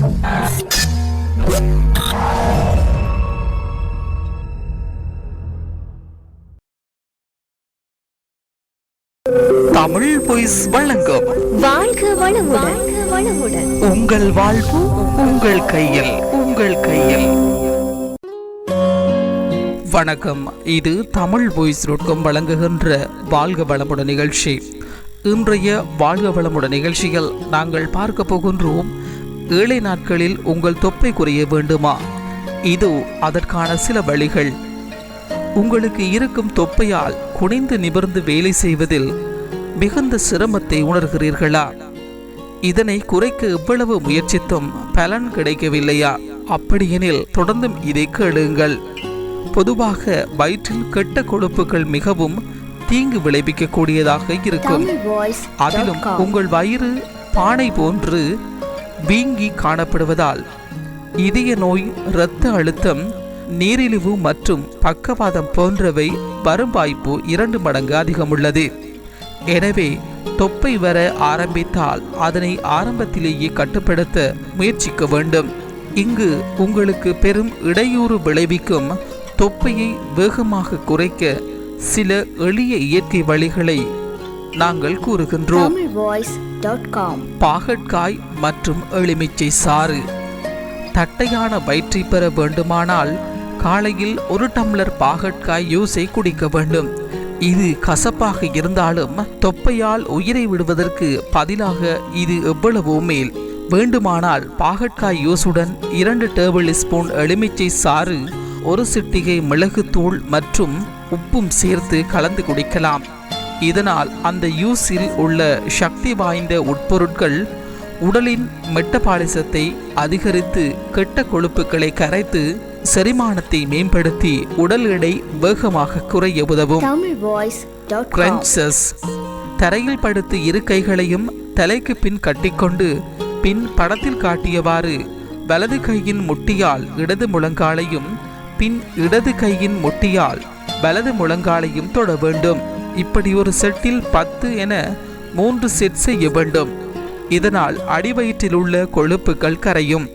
Tamil boys வழங்கும். வாழ்க வளமுடன். உங்கள் வாழ்வு உங்கள் கையில் உங்கள் கையில். வணக்கம். இது தமிழ் வாய்ஸ் ரோட்கம் வழங்குகின்ற வாழ்க வளமுடன் நிகழ்ச்சி. இன்றைய வாழ்க வளமுடன் நிகழ்ச்சியில் நாங்கள் பார்க்க போகின்றோம் ஏழை நாட்களில் உங்கள் தொப்பை குறைய வேண்டுமா? இதோ அதற்கான சில வழிகள். உங்களுக்கு இருக்கும் தொப்பையால் குனிந்து நிமிர்ந்து வேலை செய்வதில் மிகுந்த சிரமத்தை உணர்கிறீர்களா? இதனை குறைக்க எவ்வளவு முயற்சித்தும் பலன் கிடைக்கவில்லையா? அப்படியெனில் தொடர்ந்தும் இதை கேளுங்கள். பொதுவாக வயிற்றில் கெட்ட கொழுப்புகள் மிகவும் தீங்கு விளைவிக்கக்கூடியதாக இருக்கும். அதிலும் உங்கள் வயிறு பானை போன்று வீங்கி காணப்படுவதால் இதய நோய் இரத்த அழுத்தம் நீரிழிவு மற்றும் பக்கவாதம் போன்றவை வரும் வாய்ப்பு இரண்டு மடங்கு அதிகம் உள்ளது எனவே தொப்பை வர ஆரம்பித்தால் அதனை ஆரம்பத்திலேயே கட்டுப்படுத்த முயற்சிக்க வேண்டும். இங்கு உங்களுக்கு பெரும் இடையூறு விளைவிக்கும் தொப்பையை வேகமாக குறைக்க சில எளிய இயற்கை வழிகளை நாங்கள் கூறுகின்றோம். டாட் காம் பாகற்காய் மற்றும் எலுமிச்சை சாறு. தட்டையான வயிற்றை பெற வேண்டுமானால் காலையில் ஒரு டம்ளர் பாகற்காய் யூஸை குடிக்க வேண்டும். இது கசப்பாக இருந்தாலும் தொப்பையால் உயிரை விடுவதற்கு பதிலாக இது எவ்வளவோ மேல். வேண்டுமானால் பாகற்காய் யூஸுடன் இரண்டு டேபிள் ஸ்பூன் எலுமிச்சை சாறு ஒரு சிட்டிகை மிளகுத்தூள் மற்றும் உப்பும் சேர்த்து கலந்து குடிக்கலாம். இதனால் அந்த யூஸில் உள்ள சக்தி வாய்ந்த உட்பொருட்கள் உடலின் மெட்டபாலிசத்தை அதிகரித்து கெட்ட கொழுப்புகளை கரைத்து செரிமானத்தை மேம்படுத்தி உடல் எடை வேகமாக குறைய உதவும். கிரன்ச்சஸ் தரையில் படுத்து இரு கைகளையும் தலைக்கு பின் கட்டிக்கொண்டு பின் படத்தில் காட்டியவாறு வலது கையின் முட்டியால் இடது முழங்காலையும் பின் இடது கையின் முட்டியால் வலது முழங்காலையும் தொட வேண்டும். இப்படி ஒரு செட்டில் பத்து என மூன்று செட் செய்ய வேண்டும். இதனால் அடிவயிற்றில் உள்ள கொழுப்புகள் கரையும்.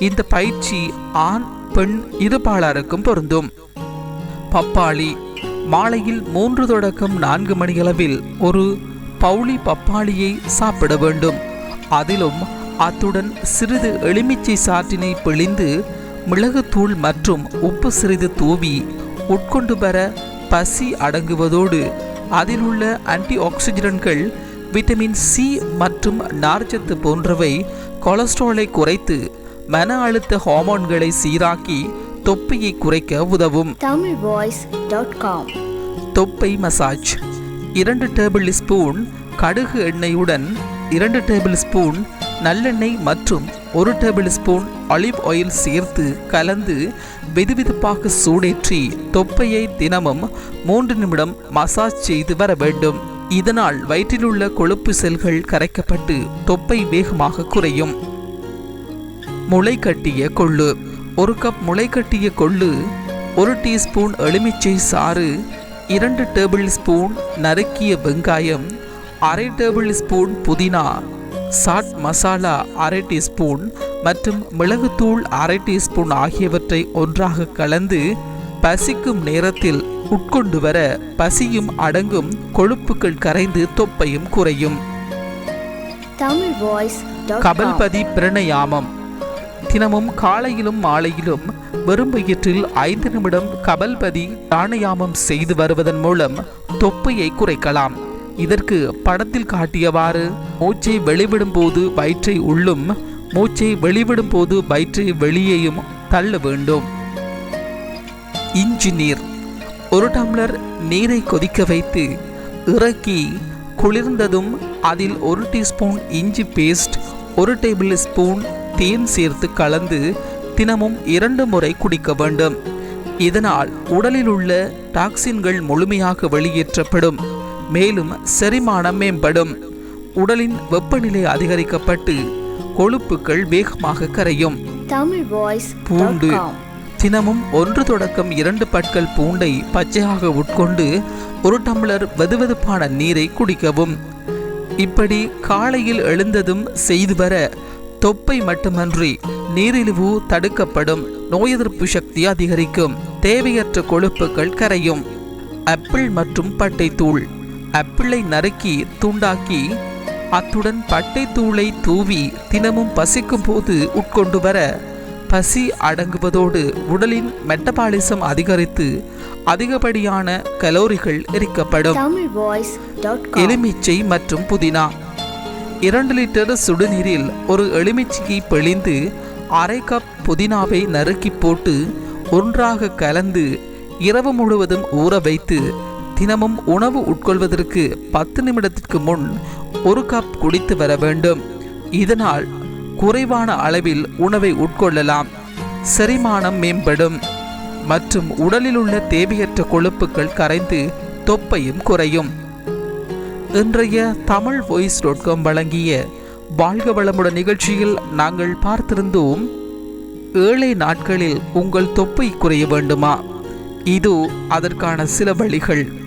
இந்த பயிற்சி ஆண் பெண் இருபாலாருக்கும் பொருந்தும். பப்பாளி மாலையில் மூன்று தொடக்கம் நான்கு மணியளவில் ஒரு பவுளி பப்பாளியை சாப்பிட வேண்டும். அதிலும் அத்துடன் சிறிது எலுமிச்சை சாற்றினை பிழிந்து மிளகுத்தூள் மற்றும் உப்பு சிறிது தூவி உட்கொண்டு வர பசி அடங்குவதோடு அதில் உள்ள ஆன்டி ஆக்சிஜன்கள் விட்டமின் சி மற்றும் நார்ச்சத்து போன்றவை கொலஸ்ட்ராலை குறைத்து மன அழுத்த ஹார்மோன்களை சீராக்கி தொப்பையை குறைக்க உதவும். தொப்பை மசாஜ் இரண்டு டேபிள் ஸ்பூன் கடுகு எண்ணெயுடன் இரண்டு டேபிள் ஸ்பூன் நல்லெண்ணெய் மற்றும் ஒரு டேபிள் ஸ்பூன் ஆலிவ் ஆயில் சேர்த்து கலந்து வெதுவெதுப்பாக சூடேற்றி தொப்பையை தினமும் மூன்று நிமிடம் மசாஜ் செய்து வர வேண்டும். இதனால் வயிற்றிலுள்ள கொழுப்பு செல்கள் கரைக்கப்பட்டு தொப்பை வேகமாக குறையும். முளை கட்டிய கொள்ளு. ஒரு கப் முளை கட்டிய கொள்ளு ஒரு டீஸ்பூன் எலுமிச்சை சாறு இரண்டு டேபிள் ஸ்பூன் நறுக்கிய வெங்காயம் அரை டேபிள் ஸ்பூன் புதினா சாட் மசாலா அரை டீஸ்பூன் மற்றும் மிளகுத்தூள் அரை டீஸ்பூன் ஆகியவற்றை ஒன்றாக கலந்து பசிக்கும் நேரத்தில் உட்கொண்டு வர பசியும் அடங்கும் கொழுப்புகள் கரைந்து தொப்பையும் குறையும். கபல்பதி பிரணயாமம். தினமும் காலையிலும் மாலையிலும் வெறும் வயிற்றில் ஐந்து நிமிடம் கபல்பதி பிராணயாமம் செய்து வருவதன் மூலம் தொப்பையை குறைக்கலாம். இதற்கு படத்தில் காட்டியவாறு மூச்சை வெளிவிடும் போது வயிற்றை உள்ளும் மூச்சை வெளிவிடும் போது வயிற்றை வெளியேயும் தள்ள வேண்டும். இஞ்சி நீர் ஒரு டம்ளர் நீரை கொதிக்க வைத்து இறக்கி குளிர்ந்ததும் அதில் ஒரு டீஸ்பூன் இஞ்சி பேஸ்ட் ஒரு டேபிள் ஸ்பூன் தேன் சேர்த்து கலந்து தினமும் இரண்டு முறை குடிக்க வேண்டும். இதனால் உடலில் உள்ள டாக்சின்கள் முழுமையாக வெளியேற்றப்படும். மேலும் செரிமானம் மேம்படும் உடலின் வெப்பநிலை அதிகரிக்கப்பட்டு கொழுப்புகள் வேகமாக கரையும். பூண்டு. தினமும் ஒன்று தொடக்கம் இரண்டு பற்கள் பூண்டை பச்சையாக உட்கொண்டு ஒரு டம்ளர் வெதுவெதுப்பான நீரை குடிக்கவும். இப்படி காலையில் எழுந்ததும் செய்து வர தொப்பை மட்டுமன்றி நீரிழிவு தடுக்கப்படும். நோய் எதிர்ப்பு சக்தி அதிகரிக்கும். தேவையற்ற கொழுப்புகள் கரையும். ஆப்பிள் மற்றும் பட்டைத்தூள் ஆப்பிளை நறுக்கி துண்டாக்கி அத்துடன் பட்டைத்தூளை தூவி தினமும் பசிக்கும் போது உட்கொண்டு வர பசி அடங்குவதோடு உடலின் மெட்டபாலிசம் அதிகரித்து அதிகப்படியான கலோரிகள் எரிக்கப்படும். எலுமிச்சை மற்றும் புதினா. இரண்டு லிட்டர் சுடுநீரில் ஒரு எலுமிச்சையை பிழிந்து அரை கப் புதினாவை நறுக்கி போட்டு ஒன்றாக கலந்து இரவு முழுவதும் ஊற வைத்து தினமும் உணவு உட்கொள்வதற்கு பத்து நிமிடத்திற்கு முன் ஒரு கப் குடித்து வர வேண்டும். இதனால் குறைவான அளவில் உணவை உட்கொள்ளலாம். செரிமானம் மேம்படும். மற்றும் உடலில் உள்ள தேவையற்ற கொழுப்புகள் கரைந்து தொப்பையும் குறையும். இன்றைய தமிழ் வாய்ஸ் டாட் காம் வழங்கிய வாழ்க வளமுடன் நிகழ்ச்சியில் நாங்கள் பார்த்திருந்தோம் ஏழை நாட்களில் உங்கள் தொப்பை குறைய வேண்டுமா? இது அதற்கான சில வழிகள்.